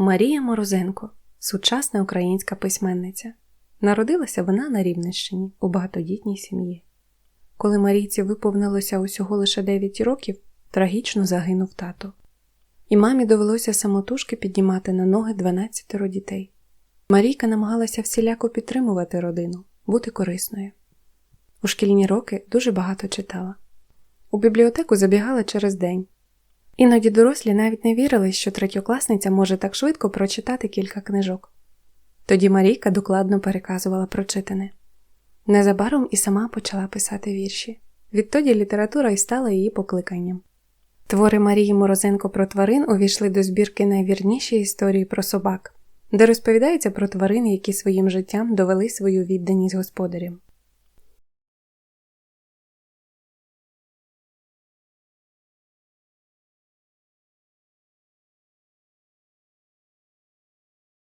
Марія Морозенко, сучасна українська письменниця. Народилася вона на Рівненщині у багатодітній сім'ї. Коли Марійці виповнилося усього лише 9 років, трагічно загинув тато. І мамі довелося самотужки піднімати на ноги 12 дітей. Марійка намагалася всіляко підтримувати родину, бути корисною. У шкільні роки дуже багато читала. У бібліотеку забігала через день. Іноді дорослі навіть не вірили, що третьокласниця може так швидко прочитати кілька книжок. Тоді Марійка докладно переказувала прочитане. Незабаром і сама почала писати вірші. Відтоді література і стала її покликанням. Твори Марії Морозенко про тварин увійшли до збірки найвірніші історії про собак, де розповідається про тварин, які своїм життям довели свою відданість господарям.